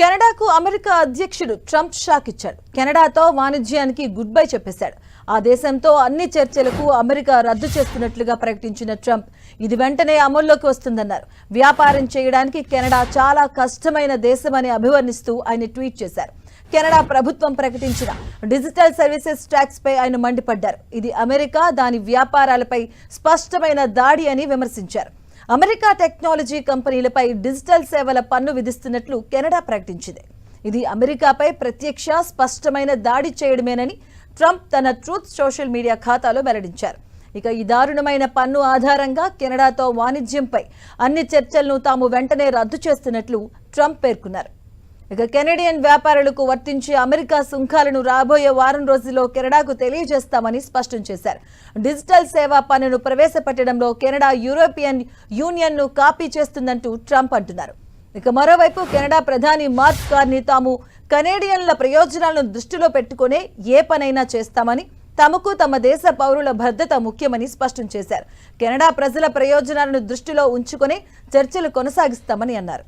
కెనడాకు America అధ్యక్షుడు Trump shock ఇచ్చాడు. కెనడాతో వాణిజ్యానికి గుడ్ బై చెప్పేశాడు. ఆ దేశంతో అన్ని చర్చలకు అమెరికా రద్దు చేస్తున్నట్లుగా ప్రకటించిన ట్రంప్ ఇది వెంటనే అమల్లోకి వస్తుందన్నారు. వ్యాపారం చేయడానికి కెనడా చాలా కష్టమైన దేశమని అభివర్ణిస్తూ ఆయన ట్వీట్ చేశారు. కెనడా ప్రభుత్వం ప్రకటించిన డిజిటల్ సర్వీసెస్ ట్యాక్స్ పై ఆయన మండిపడ్డారు. ఇది అమెరికా దాని వ్యాపారాలపై స్పష్టమైన దాడి అని విమర్శించారు. అమెరికా టెక్నాలజీ కంపెనీలపై డిజిటల్ సేవల పన్ను విధిస్తున్నట్లు కెనడా ప్రకటించింది. ఇది అమెరికాపై ప్రత్యక్ష స్పష్టమైన దాడి చేయడమేనని ట్రంప్ తన ట్రూత్ సోషల్ మీడియా ఖాతాలో వెల్లడించారు. ఇక ఈ దారుణమైన పన్ను ఆధారంగా కెనడాతో వాణిజ్యంపై అన్ని చర్చలను తాము వెంటనే రద్దు చేస్తున్నట్లు ట్రంప్ పేర్కొన్నారు. ఇక కెనడియన్ వ్యాపారులకు వర్తించే అమెరికా సుంకాలను రాబోయే వారం రోజుల్లో కెనడాకు తెలియజేస్తామని స్పష్టం చేశారు. డిజిటల్ సేవా పన్నును ప్రవేశపెట్టడంలో కెనడా యూరోపియన్ యూనియన్ను కాపీ చేస్తుందంటూ ట్రంప్ అంటున్నారు. ఇక మరోవైపు కెనడా ప్రధాని మార్క్ కార్ని తాము కెనేడియన్ల ప్రయోజనాలను దృష్టిలో పెట్టుకునే ఏ పనైనా చేస్తామని తమకు తమ దేశ పౌరుల భద్రత ముఖ్యమని స్పష్టం చేశారు. కెనడా ప్రజల ప్రయోజనాలను దృష్టిలో ఉంచుకుని చర్చలు కొనసాగిస్తామని అన్నారు.